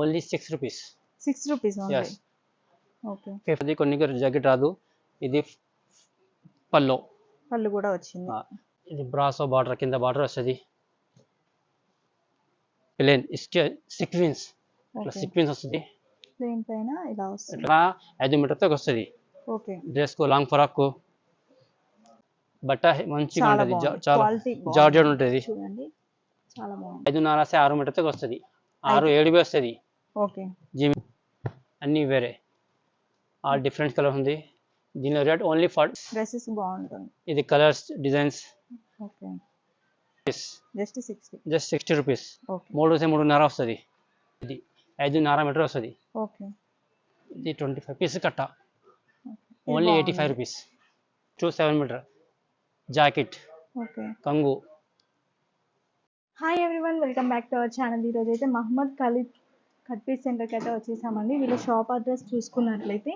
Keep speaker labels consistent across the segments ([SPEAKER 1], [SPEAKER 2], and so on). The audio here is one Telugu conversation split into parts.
[SPEAKER 1] Only six rupees.
[SPEAKER 2] Six rupees. Okay.
[SPEAKER 1] Fifty కొన్ని జాకెట్ రాదు. ఇది పల్లో
[SPEAKER 2] పళ్ళు. కూడా వచ్చింది.
[SPEAKER 1] ఇది బ్రాసో బార్డర్ కింద బార్డర్ వస్తుంది. ప్లేన్ సిక్వెన్స్ ఇట్లా సిక్వెన్స్ వస్తుంది.
[SPEAKER 2] ప్లేన్ పైన ఇలా వస్తుంది.
[SPEAKER 1] ఇట్లా ఐదు మీటర్తో వస్తుంది.
[SPEAKER 2] ఓకే.
[SPEAKER 1] డ్రెస్కు లాంగ్ ఫ్రాక్ బట్ట మంచిగా ఉంటుంది. చాలా జార్జెట్ ఉంటుంది. ఐదున్నర ఆరు మీటర్తో వస్తుంది. ఆరు ఏడు వస్తుంది.
[SPEAKER 2] ఓకే.
[SPEAKER 1] జిమ్ అన్నీ వేరే. ఆ డిఫరెంట్ కలర్ ఉంది. దీని రేట్ ఓన్లీ ఫర్
[SPEAKER 2] డ్రెస్సెస్ బాగుంటుంది.
[SPEAKER 1] ఇది colours designs
[SPEAKER 2] okay. Just sixty
[SPEAKER 1] just sixty rupees
[SPEAKER 2] okay.
[SPEAKER 1] మూడు మూడున్నర వస్తుంది. ఇది ఐదున్నర మీటర్ వస్తుంది.
[SPEAKER 2] ఓకే.
[SPEAKER 1] ఇది ట్వంటీ ఫైవ్ పీస్ కట్ట only eighty five rupees two seven metre jacket
[SPEAKER 2] okay.
[SPEAKER 1] కంగు.
[SPEAKER 2] Hi everyone welcome back to our channel ఈరోజు అయితే మహమ్మద్ ఖలీద్ కట్ పీస్ సెంటర్కి అయితే వచ్చేసామండి. వీళ్ళ షాప్ అడ్రస్ చూసుకున్నట్లయితే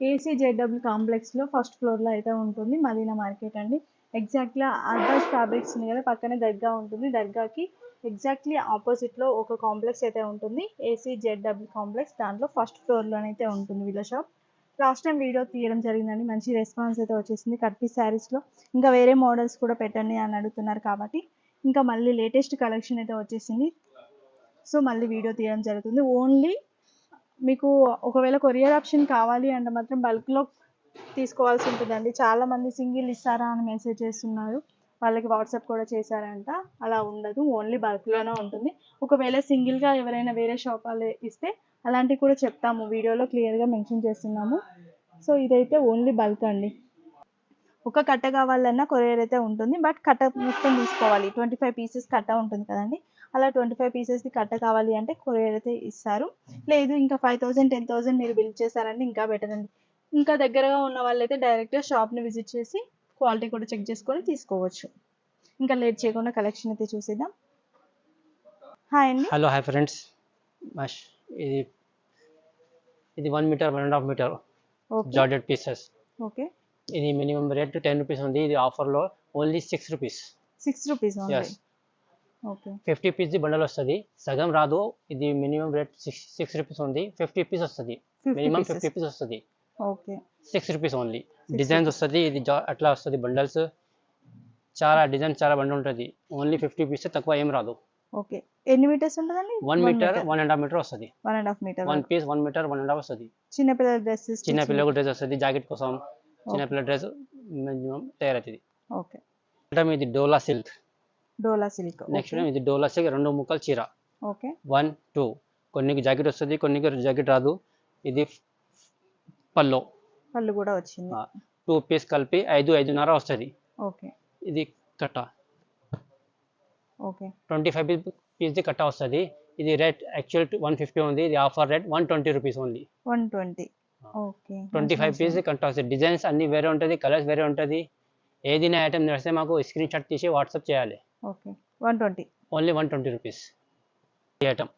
[SPEAKER 2] ఏసీ జెడ్డబ్ల్యూ కాంప్లెక్స్లో ఫస్ట్ ఫ్లోర్లో అయితే ఉంటుంది మదీనా మార్కెట్ అండి. ఎగ్జాక్ట్గా అడ్రస్ ఫ్యాబ్రిక్స్ ఉంది కదా పక్కనే దర్గా ఉంటుంది. దర్గాకి ఎగ్జాక్ట్లీ ఆపోజిట్లో ఒక కాంప్లెక్స్ అయితే ఉంటుంది. ఏసీ జెడ్డబ్ల్యూ కాంప్లెక్స్ దాంట్లో ఫస్ట్ ఫ్లోర్లోనైతే ఉంటుంది వీళ్ళ షాప్. లాస్ట్ టైం వీడియో తీయడం జరిగిందండి. మంచి రెస్పాన్స్ అయితే వచ్చేసింది కట్పీ శారీస్లో. ఇంకా వేరే మోడల్స్ కూడా పెట్టండి అని అడుగుతున్నారు కాబట్టి ఇంకా మళ్ళీ లేటెస్ట్ కలెక్షన్ అయితే వచ్చేసింది. సో మళ్ళీ వీడియో తీయడం జరుగుతుంది. ఓన్లీ మీకు ఒకవేళ కొరియర్ ఆప్షన్ కావాలి అంటే మాత్రం బల్క్లో తీసుకోవాల్సి ఉంటుందండి. చాలామంది సింగిల్ ఇస్తారా అని మెసేజ్ చేస్తున్నారు. వాళ్ళకి వాట్సాప్ కూడా చేశారంట. అలా ఉండదు. ఓన్లీ బల్క్లోనే ఉంటుంది. ఒకవేళ సింగిల్గా ఎవరైనా వేరే షాప్ వాళ్ళు ఇస్తే అలాంటివి కూడా చెప్తాము. వీడియోలో క్లియర్గా మెన్షన్ చేస్తున్నాము. సో ఇదైతే ఓన్లీ బల్క్ అండి. ఒక కట్ట కావాలన్నా కొరియర్ అయితే ఉంటుంది. బట్ కట్ట మొత్తం తీసుకోవాలి. ట్వంటీ ఫైవ్ పీసెస్ కట్ట ఉంటుంది కదండి. అలా ట్వంటీ ఫైవ్ పీసెస్ది కట్ట కావాలి అంటే కొరియర్ అయితే ఇస్తారు. లేదు ఇంకా ఫైవ్ థౌసండ్ టెన్ థౌసండ్ మీరు బిల్ చేశారంటే ఇంకా బెటర్ అండి. ఇంకా దగ్గరగా ఉన్న వాళ్ళైతే డైరెక్ట్గా షాప్ని విజిట్ చేసి క్వాలిటీ కూడా చెక్ చేసుకొని తీసుకోవచ్చు. ఇంకా లేట్ చేయకుండా కలెక్షన్ అయితే చూసేద్దాం. హాయ్ అండి.
[SPEAKER 1] హలో హాయ్ ఫ్రెండ్స్ ఇది ఇది one metre one and half metre georgette pieces
[SPEAKER 2] okay
[SPEAKER 1] ఇది మినిమం రేట్ టెన్ రూపీస్ ఉంది. ఇది ఆఫర్లో only six rupees
[SPEAKER 2] six rupees
[SPEAKER 1] fifty పీస్ది bundle వస్తుంది. సగం రాదు. ఇది minimum rate six six rupees ఉంది. ఫిఫ్టీ పీస్ వస్తుంది. మినిమం
[SPEAKER 2] ఫిఫ్టీ
[SPEAKER 1] పీస్ వస్తుంది. Six rupees only. డిజైన్స్ వస్తుంది. ఇది అట్లా వస్తుంది బండల్స్. చాలా డిజైన్ చాలా బండల్ ఉంటుంది. ఓన్లీ ఫిఫ్టీ పీస్ తక్కువ ఏం రాదు.
[SPEAKER 2] ఓకే. ఎన్ని మీటర్స్ ఉంటుందండి?
[SPEAKER 1] One metre one and half metre వస్తుంది.
[SPEAKER 2] One and half metre
[SPEAKER 1] one piece one metre one and half వస్తుంది.
[SPEAKER 2] చిన్నపిల్లల డ్రెస్సెస్
[SPEAKER 1] చిన్న పిల్లలకు డ్రెస్ వస్తుంది. జాకెట్ కోసం చిన్న పిల్లల డ్రెస్ మినిమం తయారవుతుంది.
[SPEAKER 2] ఓకే.
[SPEAKER 1] మేడం ఇది డోలా సిల్క్.
[SPEAKER 2] డోలా సిల్క్.
[SPEAKER 1] నెక్స్ట్ ఇది డోలా సిల్క్ రెండు ముక్కలు చీర.
[SPEAKER 2] ఓకే.
[SPEAKER 1] One two. కొన్నికి జాకెట్ వస్తుంది కొన్నికి జాకెట్ రాదు. ఇది పల్లో
[SPEAKER 2] పళ్ళు. కూడా వచ్చింది.
[SPEAKER 1] టూ పీస్ కలిపి ఐదు ఐదున్నర వస్తుంది.
[SPEAKER 2] ఓకే.
[SPEAKER 1] ఇది కట్ట.
[SPEAKER 2] ఓకే.
[SPEAKER 1] ట్వంటీ ఫైవ్ పీస్ పీస్ది కట్ట వస్తుంది. ఇది రేట్ యాక్చువల్ వన్ ఫిఫ్టీ ఉంది. ఇది offer rate one twenty rupees only.
[SPEAKER 2] One twenty. Okay.
[SPEAKER 1] Twenty five piece కట్ట వస్తుంది. డిజైన్స్ అన్ని వేరే ఉంటుంది కలర్స్ వేరే ఉంటుంది. ఏదైనా ఐటమ్ నడిస్తే మాకు స్క్రీన్ షాట్ తీసి వాట్సాప్ చేయాలి.
[SPEAKER 2] Okay. One twenty.
[SPEAKER 1] Only one twenty rupees. ఈ ఐటమ్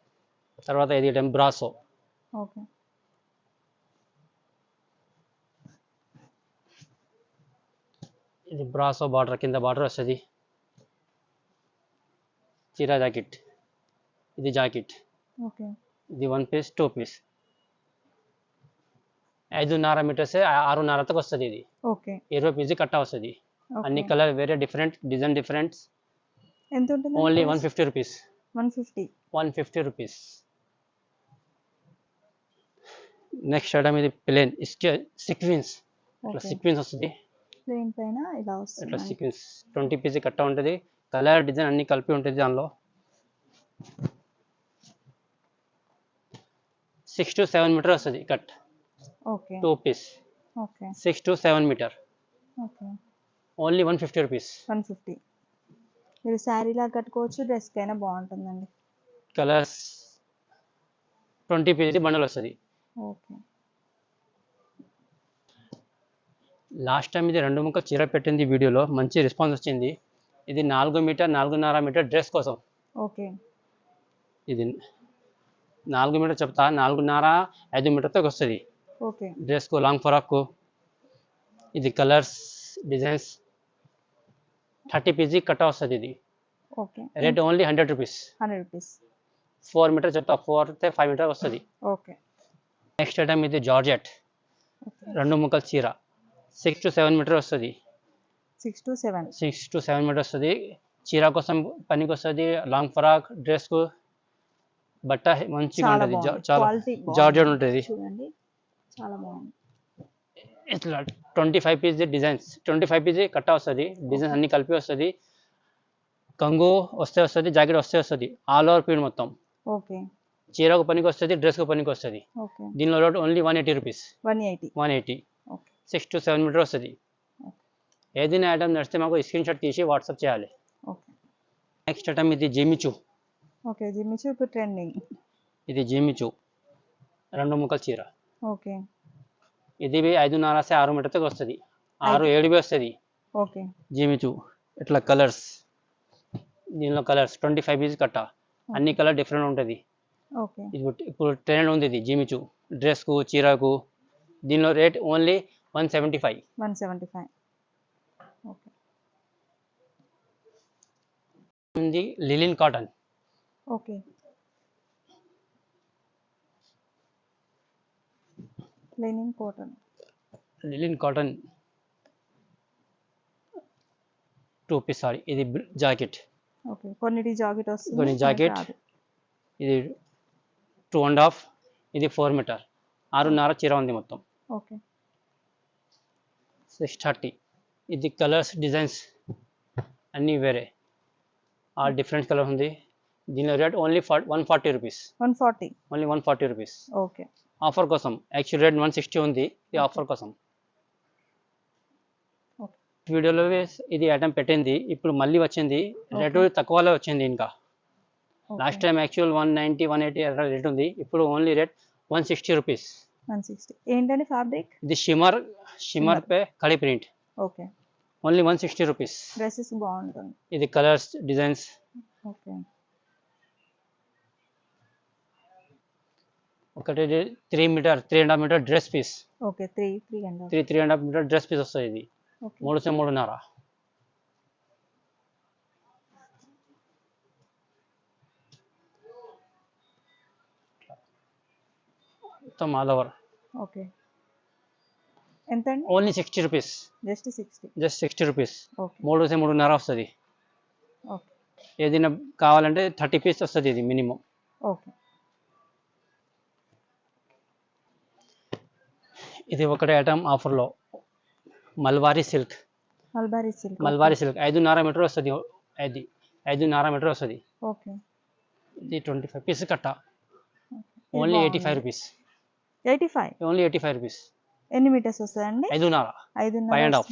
[SPEAKER 1] తర్వాత ఇది ఐటమ్ బ్రాసో.
[SPEAKER 2] ఓకే.
[SPEAKER 1] ఇది బ్రాసో బార్డర్ కింద బార్డర్ వస్తుంది. చీరా జాకెట్. ఇది జాకెట్.
[SPEAKER 2] ఓకే.
[SPEAKER 1] ఇది వన్ పీస్ టూ పీస్. ఐదున్నర మీటర్స్ ఆరున్నరతకు వస్తుంది ఇది.
[SPEAKER 2] ఓకే.
[SPEAKER 1] ఇరవై పీస్ కట్ట వస్తుంది. అన్ని కలర్ వేరే డిఫరెంట్ డిజైన్ డిఫరెంట్
[SPEAKER 2] ఎంత ఉంటుంది
[SPEAKER 1] only one fifty rupees
[SPEAKER 2] one fifty
[SPEAKER 1] one fifty rupees next item ఇది ప్లేన్ సిక్వెన్స్ ఇట్లా సిక్వెన్స్ వస్తుంది.
[SPEAKER 2] ప్లేన్ పైన ఇలా
[SPEAKER 1] ఇట్లా
[SPEAKER 2] వస్తుంది
[SPEAKER 1] సీక్వెన్స్ ట్వంటీ పీస్ కట్ట ఉంటుంది. కలర్ డిజైన్ అన్ని కలిపి ఉంటుంది దానిలో. సిక్స్ టు సెవెన్ మీటర్ వస్తుంది cut
[SPEAKER 2] okay
[SPEAKER 1] two piece
[SPEAKER 2] okay
[SPEAKER 1] six to seven metre
[SPEAKER 2] okay
[SPEAKER 1] only one fifty rupees
[SPEAKER 2] one fifty మీరు శారీలా కట్టుకోవచ్చు డ్రెస్కి అయినా బాగుంటుందండి.
[SPEAKER 1] కలర్స్ ట్వంటీ పీస్ బండల్ వస్తుంది.
[SPEAKER 2] ఓకే.
[SPEAKER 1] లాస్ట్ టైం ఇది రెండు ముక్క చీర పెట్టింది వీడియోలో మంచి రెస్పాన్స్ వచ్చింది. ఇది నాలుగు మీటర్ నాలుగున్నర మీటర్ డ్రెస్ కోసం.
[SPEAKER 2] ఓకే.
[SPEAKER 1] ఇది నాలుగు మీటర్ చెప్తా నాలుగున్నర ఐదు మీటర్తో వస్తుంది.
[SPEAKER 2] ఓకే.
[SPEAKER 1] డ్రెస్కు లాంగ్ ఫ్రాక్ ఇది కలర్స్ డిజైన్స్. థర్టీ పీజీ కట్ట వస్తుంది ఇది.
[SPEAKER 2] Okay.
[SPEAKER 1] Rate only hundred rupees
[SPEAKER 2] hundred rupees
[SPEAKER 1] four metre చెప్తా ఫోర్ ఫైవ్ మీటర్ వస్తుంది.
[SPEAKER 2] ఓకే.
[SPEAKER 1] నెక్స్ట్ ఐటమ్ ఇది జార్జెట్ రెండు ముక్కల చీర. సిక్స్ టు సెవెన్ మీటర్ వస్తుంది.
[SPEAKER 2] Six to seven
[SPEAKER 1] six to seven metre వస్తుంది. చీర కోసం పనికి వస్తుంది లాంగ్ ఫ్రాక్ డ్రెస్కు బట్ట మంచిగా ఉంటుంది జార్జెట్ ఉంటుంది.
[SPEAKER 2] చూడండి. చాలా బాగుంది.
[SPEAKER 1] ఇట్లా twenty five piece designs. Twenty five piece కట్ట వస్తుంది డిజైన్స్ అన్ని కలిపి వస్తుంది. కంగు వస్తే వస్తుంది జాకెట్ వస్తే వస్తుంది ఆల్ ఓవర్ పీడ్ మొత్తం.
[SPEAKER 2] ఓకే
[SPEAKER 1] చీరకు పనికి వస్తుంది డ్రెస్కు పనికి వస్తుంది. దీనిలో rate only one eighty rupees
[SPEAKER 2] one eighty
[SPEAKER 1] one eighty six to seven metre వస్తుంది. ఏదైనా ఐటమ్ నడిస్తే మాకు స్క్రీన్ షాట్ తీసి వాట్సాప్ చేయాలి.
[SPEAKER 2] ఓకే
[SPEAKER 1] నెక్స్ట్ ఐటమ్ ఇది జిమిచు
[SPEAKER 2] ఓకే జిమ్మిచు ఇప్పుడు ట్రెండింగ్
[SPEAKER 1] ఇది జిమిచు రెండు ముక్కల చీర.
[SPEAKER 2] ఓకే
[SPEAKER 1] ఇది ఐదున్నర ఆరు మీటర్తో వస్తుంది. ఆరు ఏడు బి వస్తుంది.
[SPEAKER 2] ఓకే.
[SPEAKER 1] జిమిచు ఇట్లా కలర్స్. దీనిలో కలర్స్. ట్వంటీ ఫైవ్ పీస్ కట్ట. అన్ని కలర్ డిఫరెంట్ ఉంటుంది. ఇప్పుడు- ట్రెండ్ ఉంది ఇది జిమిచు డ్రెస్కు చీరకు. దీనిలో rate only one seventy five.
[SPEAKER 2] One seventy five.
[SPEAKER 1] ఉంది linen cotton.
[SPEAKER 2] Okay. Linen cotton
[SPEAKER 1] linen cotton two piece sari ఇది జాకెట్
[SPEAKER 2] ఓకే కొన్నిటి జాకెట్ వస్తుంది
[SPEAKER 1] కొన్ని జాకెట్. ఇది టూ అండ్ హాఫ్ ఇది ఫోర్ మీటర్ ఆరున్నర చీర ఉంది మొత్తం.
[SPEAKER 2] ఓకే
[SPEAKER 1] సిక్స్ థర్టీ ఇది కలర్స్ డిజైన్స్ అన్నీ వేరే. ఆ డిఫరెంట్ కలర్ ఉంది. దీని rate only one forty rupees
[SPEAKER 2] one forty
[SPEAKER 1] only one forty rupees
[SPEAKER 2] okay
[SPEAKER 1] offer కోసం. యాక్చువల్ రేట్ వన్ సిక్స్టీ ఉంది. ఇది ఆఫర్ కోసం. వీడియోలో ఇది ఐటమ్ పెట్టింది. ఇప్పుడు మళ్ళీ వచ్చింది. రేటు తక్కువలో వచ్చింది ఇంకా. Last time actual one ninety one eighty rate ఉంది. ఇప్పుడు only rate one sixty rupees
[SPEAKER 2] one sixty ఏంటండి ఫ్యాబ్రిక్
[SPEAKER 1] ఇది షిమర్ షిమర్ పే కడి print
[SPEAKER 2] okay
[SPEAKER 1] only one sixty rupees
[SPEAKER 2] dresses బాగుంటుంది.
[SPEAKER 1] ఇది కలర్స్ డిజైన్స్
[SPEAKER 2] ఓకే
[SPEAKER 1] ఒకటి three metre three and half metre dress piece.
[SPEAKER 2] Okay three three and
[SPEAKER 1] three three and half metre dress piece వస్తుంది ఇది. మూడు సే మూడున్నర. మొత్తం ఆల్ ఓవర్.
[SPEAKER 2] ఓకే. ఎంత అండి
[SPEAKER 1] only sixty rupees.
[SPEAKER 2] Just sixty.
[SPEAKER 1] Just sixty rupees. మూడు సే మూడున్నర వస్తుంది. ఏదైనా కావాలంటే థర్టీ పీస్ వస్తుంది ఇది మినిమం.
[SPEAKER 2] ఓకే.
[SPEAKER 1] ఇది ఒకటి ఐటమ్ ఆఫర్లో mulberry silk.
[SPEAKER 2] Mulberry silk.
[SPEAKER 1] Mulberry silk. ఐదున్నర మీటర్ వస్తుంది. ఐదు ఐదున్నర మీటర్ వస్తుంది.
[SPEAKER 2] ఓకే.
[SPEAKER 1] ఇది ట్వంటీ ఫైవ్ పీస్ కట్ట. Only eighty five rupees
[SPEAKER 2] eighty five
[SPEAKER 1] only eighty five rupees
[SPEAKER 2] ఎన్ని మీటర్స్ వస్తాయండి?
[SPEAKER 1] ఐదున్నర.
[SPEAKER 2] ఐదున్నర
[SPEAKER 1] five and half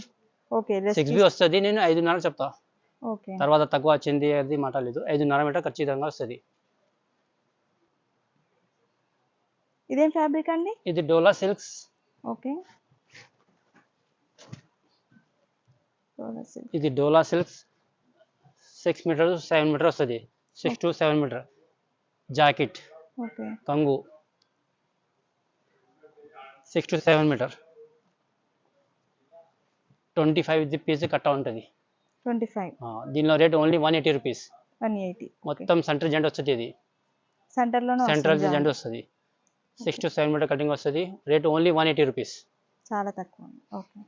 [SPEAKER 2] okay
[SPEAKER 1] six B వస్తుంది నేను ఐదున్నర చెప్తా.
[SPEAKER 2] ఓకే.
[SPEAKER 1] తర్వాత తక్కువ వచ్చింది అది మాట లేదు. ఐదున్నర మీటర్ ఖచ్చితంగా వస్తుంది.
[SPEAKER 2] ఇదేం ఫ్యాబ్రిక్ అండి?
[SPEAKER 1] ఇది డోలా సిల్క్స్.
[SPEAKER 2] ఓకే.
[SPEAKER 1] ఇది డోలా silks six metre seven metre వస్తుంది. Six to seven metre jacket. కంగు. Six to seven metre twenty five the piece కట్ట ఉంటుంది.
[SPEAKER 2] ట్వంటీ ఫైవ్
[SPEAKER 1] దీనిలో rate only one eighty rupees
[SPEAKER 2] one eighty
[SPEAKER 1] మొత్తం సెంటర్ జెంట్ వస్తుంది ఇది.
[SPEAKER 2] సెంటర్లోనే
[SPEAKER 1] సెంట్రల్ జెంట్ వస్తుంది. Six to seven metre cutting వస్తుంది. Rate only one eighty rupees
[SPEAKER 2] చాలా తక్కువ ఓకే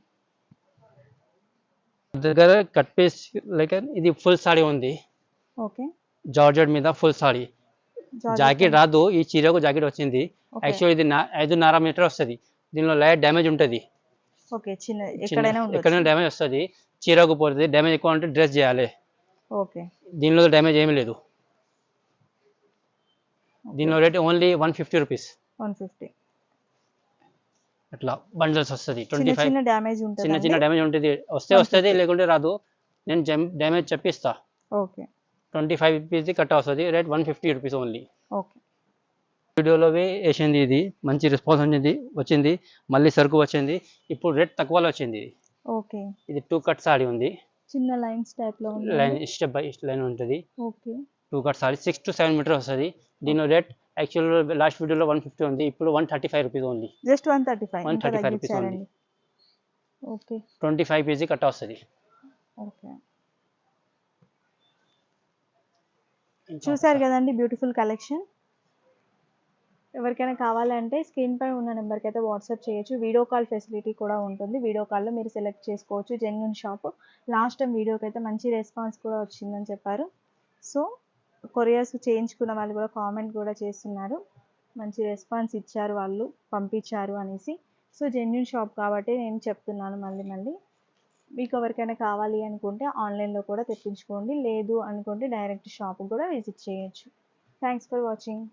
[SPEAKER 1] దగ్గర కట్ పీస్ లైక్ ఇది ఫుల్ సాడీ ఉంది.
[SPEAKER 2] ఓకే
[SPEAKER 1] జార్జెట్ మీద ఫుల్ సాడీ జాకెట్ రాదు ఈ చీరకు జాకెట్ వచ్చింది. యాక్చువల్ ఇది ఐదున్నర మీటర్ వస్తుంది. దీనిలో లైట్ డ్యామేజ్ ఉంటుంది.
[SPEAKER 2] ఎక్కడైనా
[SPEAKER 1] డ్యామేజ్ వస్తుంది. చీరకు పోతుంది డ్యామేజ్ ఎక్కువ అంటే డ్రెస్ చేయాలి. దీనిలో డ్యామేజ్ ఏమీ లేదు. దీనిలో rate only one fifty rupees
[SPEAKER 2] one fifty.
[SPEAKER 1] అట్లా బండల్స్ వస్తుంది.
[SPEAKER 2] చిన్న
[SPEAKER 1] ట్వంటీ ఫైవ్
[SPEAKER 2] చిన్న డ్యామేజ్
[SPEAKER 1] చిన్న
[SPEAKER 2] ఉంటుంది
[SPEAKER 1] చిన్న డ్యామేజ్ ఉంటుంది. వస్తే వస్తుంది లేకుంటే రాదు. నేను డ్యామేజ్ చెప్పిస్తా.
[SPEAKER 2] ఓకే.
[SPEAKER 1] ట్వంటీ ఫైవ్ రూపీస్ది కట్ వస్తుంది. Rate one fifty rupees only
[SPEAKER 2] okay.
[SPEAKER 1] వీడియోలో వేసింది ఇది. మంచి రెస్పాన్స్ వచ్చింది వచ్చింది. మళ్ళీ సరుకు వచ్చింది. ఇప్పుడు రేట్ తక్కువలో వచ్చింది. ఇది.
[SPEAKER 2] ఓకే.
[SPEAKER 1] ఇది టూ కట్ సాడీ ఉంది.
[SPEAKER 2] చిన్న లైన్స్ టైప్లో
[SPEAKER 1] లైన్ స్టెప్ బై లైన్ ఉంటుంది.
[SPEAKER 2] Okay.
[SPEAKER 1] Two cut sari six to seven metre వస్తుంది. దీని రేట్ యాక్చువల్ లాస్ట్ వీడియోలో వన్ ఫిఫ్టీ ఉంది. ఇప్పుడు one thirty five rupees only
[SPEAKER 2] just one thirty five
[SPEAKER 1] 135 rupees only.
[SPEAKER 2] Okay
[SPEAKER 1] twenty five PG cut వస్తుంది
[SPEAKER 2] ఓకే చూసారు కదండి బ్యూటిఫుల్ కలెక్షన్ ఎవరికైనా కావాలంటే స్క్రీన్ పై ఉన్న నెంబర్కి అయితే వాట్సాప్ చేయొచ్చు. వీడియో కాల్ ఫెసిలిటీ కూడా ఉంటుంది. వీడియో కాల్లో మీరు సెలెక్ట్ చేసుకోవచ్చు. జెన్యున్ షాప్ లాస్ట్ టైం వీడియోకి అయితే మంచి రెస్పాన్స్ కూడా వచ్చిందని చెప్పారు. సో కొరియర్స్ చేయించుకున్న వాళ్ళు కూడా కామెంట్ కూడా చేస్తున్నారు. మంచి రెస్పాన్స్ ఇచ్చారు వాళ్ళు పంపించారు అనేసి. సో జెన్యున్ షాప్ కాబట్టి నేను చెప్తున్నాను మళ్ళీ మళ్ళీ. మీకు ఎవరికైనా కావాలి అనుకుంటే ఆన్లైన్లో కూడా తెప్పించుకోండి. లేదు అనుకుంటే డైరెక్ట్ షాప్ కూడా విజిట్ చేయొచ్చు. Thanks for watching